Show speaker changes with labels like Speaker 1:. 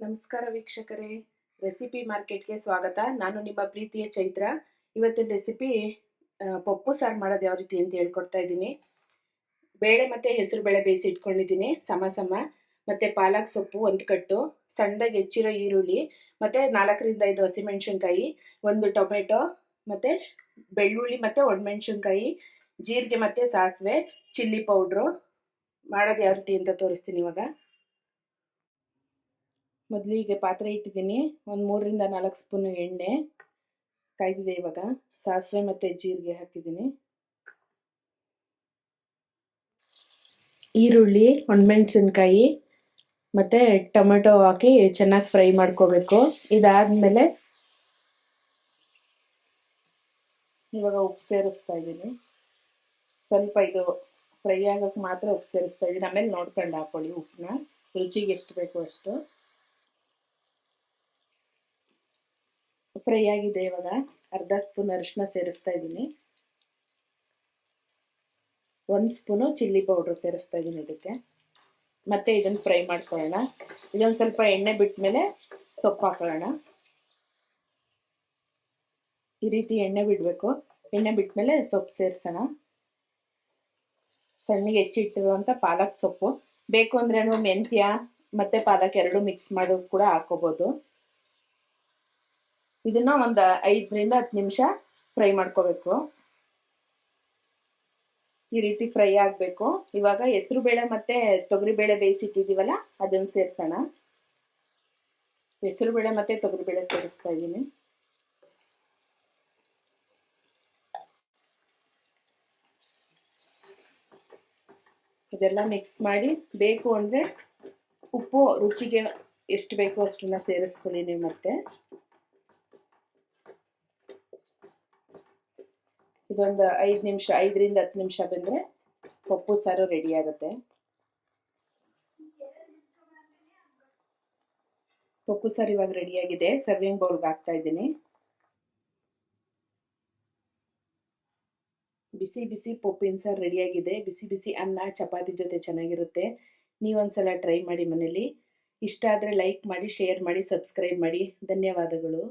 Speaker 1: ನಮಸ್ಕಾರ ವೀಕ್ಷಕರೇ. ರೆಸಿಪಿ ಮಾರ್ಕೆಟ್ಗೆ ಸ್ವಾಗತ. ನಾನು ನಿಮ್ಮ ಪ್ರೀತಿಯ ಚೈತ್ರ. ಇವತ್ತಿನ ರೆಸಿಪಿ ಪಪ್ಪು ಸಾರು ಮಾಡೋದು ಯಾವ ರೀತಿ ಅಂತ ಹೇಳ್ಕೊಡ್ತಾ ಇದ್ದೀನಿ. ಬೇಳೆ ಮತ್ತು ಹೆಸರು ಬೇಳೆ ಬೇಯಿಸಿ ಇಟ್ಕೊಂಡಿದ್ದೀನಿ, ಸಮ ಸಮ. ಮತ್ತು ಪಾಲಕ್ ಸೊಪ್ಪು ಒಂದು ಕಟ್ಟು, ಸಣ್ಣದಾಗಿ ಹೆಚ್ಚಿರೋ ಈರುಳ್ಳಿ, ಮತ್ತು ನಾಲ್ಕರಿಂದ ಐದು ಹಸಿಮೆಣಸಿನ್ಕಾಯಿ, ಒಂದು ಟೊಮೆಟೊ, ಮತ್ತು ಬೆಳ್ಳುಳ್ಳಿ ಮತ್ತು ಒಣಮೆಣ್ಸಿನ್ಕಾಯಿ, ಜೀರಿಗೆ ಮತ್ತು ಸಾಸಿವೆ, ಚಿಲ್ಲಿ ಪೌಡ್ರು. ಮಾಡೋದು ಯಾವ ರೀತಿ ಅಂತ ತೋರಿಸ್ತೀನಿ ಇವಾಗ. ಮೊದಲಿಗೆ ಪಾತ್ರೆ ಇಟ್ಟಿದ್ದೀನಿ. ಒಂದು ಮೂರರಿಂದ ನಾಲ್ಕು ಸ್ಪೂನ್ ಎಣ್ಣೆ ಕಾಯ್ದಿದೆ ಇವಾಗ. ಸಾಸಿವೆ ಮತ್ತು ಜೀರಿಗೆ ಹಾಕಿದ್ದೀನಿ. ಈರುಳ್ಳಿ, ಒಣಮೆಣಸಿನ್ಕಾಯಿ ಮತ್ತು ಟೊಮೆಟೊ ಹಾಕಿ ಚೆನ್ನಾಗಿ ಫ್ರೈ ಮಾಡ್ಕೋಬೇಕು. ಇದಾದಮೇಲೆ ಇವಾಗ ಉಪ್ಪು ಸೇರಿಸ್ತಾ ಇದ್ದೀನಿ. ಸ್ವಲ್ಪ ಇದು ಫ್ರೈ ಆಗೋಕ್ಕೆ ಮಾತ್ರ ಉಪ್ಪು ಸೇರಿಸ್ತಾ ಇದ್ದೀನಿ. ಆಮೇಲೆ ನೋಡ್ಕೊಂಡು ಹಾಕೊಳ್ಳಿ ಉಪ್ಪನ್ನ. ರುಚಿಗೆ ಎಷ್ಟು ಬೇಕು ಅಷ್ಟು. ಫ್ರೈ ಆಗಿದೆ ಇವಾಗ. ಅರ್ಧ ಸ್ಪೂನ್ ಅರಿಶಿನ ಸೇರಿಸ್ತಾ ಇದ್ದೀನಿ ಒಂದು ಸ್ಪೂನು ಚಿಲ್ಲಿ ಪೌಡ್ರ್ ಸೇರಿಸ್ತಾ ಇದ್ದೀನಿ ಇದಕ್ಕೆ. ಮತ್ತೆ ಇದನ್ನು ಫ್ರೈ ಮಾಡ್ಕೊಳ್ಳೋಣ. ಇದೊಂದು ಸ್ವಲ್ಪ ಎಣ್ಣೆ ಬಿಟ್ಟ ಮೇಲೆ ಸೊಪ್ಪು ಹಾಕೊಳ್ಳೋಣ. ಈ ರೀತಿ ಎಣ್ಣೆ ಬಿಡಬೇಕು. ಎಣ್ಣೆ ಬಿಟ್ಟ ಮೇಲೆ ಸೊಪ್ಪು ಸೇರಿಸೋಣ. ಸಣ್ಣಗೆ ಹೆಚ್ಚಿಟ್ಟಿರುವಂಥ ಪಾಲಕ್ ಸೊಪ್ಪು. ಬೇಕು ಅಂದ್ರೆ ಮೆಂತ್ಯ ಮತ್ತು ಪಾಲಕ್ ಎರಡು ಮಿಕ್ಸ್ ಮಾಡೋದು ಕೂಡ ಹಾಕೋಬೋದು. ಇದನ್ನ ಒಂದು ಐದರಿಂದ ಹತ್ತು ನಿಮಿಷ ಫ್ರೈ ಮಾಡ್ಕೋಬೇಕು. ಈ ರೀತಿ ಫ್ರೈ ಆಗಬೇಕು. ಇವಾಗ ಹೆಸರು ಬೇಳೆ ಮತ್ತೆ ತೊಗರಿ ಬೇಳೆ ಬೇಯಿಸಿಟ್ಟಿದ್ದೀವಲ್ಲ, ಅದನ್ನ ಸೇರ್ಸೋಣ. ಹೆಸರು ಬೇಳೆ ಮತ್ತೆ ತೊಗರಿ ಬೇಳೆ ಸೇರಿಸ್ತಾ ಇದ್ದೀನಿ. ಇದೆಲ್ಲ ಮಿಕ್ಸ್ ಮಾಡಿ, ಬೇಕು ಅಂದರೆ ಉಪ್ಪು ರುಚಿಗೆ ಎಷ್ಟು ಬೇಕೋ ಅಷ್ಟನ್ನ ಸೇರಿಸ್ಕೊಳ್ಳಿ ನೀವು ಮತ್ತೆ. ಇದೊಂದು ಐದು ನಿಮಿಷ, ಐದರಿಂದ ಹತ್ತು ನಿಮಿಷ ಬಂದರೆ ಪಪ್ಪು ಸಾರು ರೆಡಿ ಆಗುತ್ತೆ. ಪಪ್ಪು ಸಾರು ಇವಾಗ ರೆಡಿಯಾಗಿದೆ ಸರ್ವಿಂಗ್ ಬೌಲ್ಗೆ ಹಾಕ್ತಾ ಇದ್ದೀನಿ. ಬಿಸಿ ಬಿಸಿ ಪಪ್ಪಿನ ಸಾರು ರೆಡಿಯಾಗಿದೆ ಬಿಸಿ ಬಿಸಿ ಅನ್ನ, ಚಪಾತಿ ಜೊತೆ ಚೆನ್ನಾಗಿರುತ್ತೆ. ನೀವೊಂದ್ಸಲ ಟ್ರೈ ಮಾಡಿ ಮನೇಲಿ. ಇಷ್ಟ ಆದರೆ ಲೈಕ್ ಮಾಡಿ ಶೇರ್ ಮಾಡಿ ಸಬ್ಸ್ಕ್ರೈಬ್ ಮಾಡಿ. ಧನ್ಯವಾದಗಳು.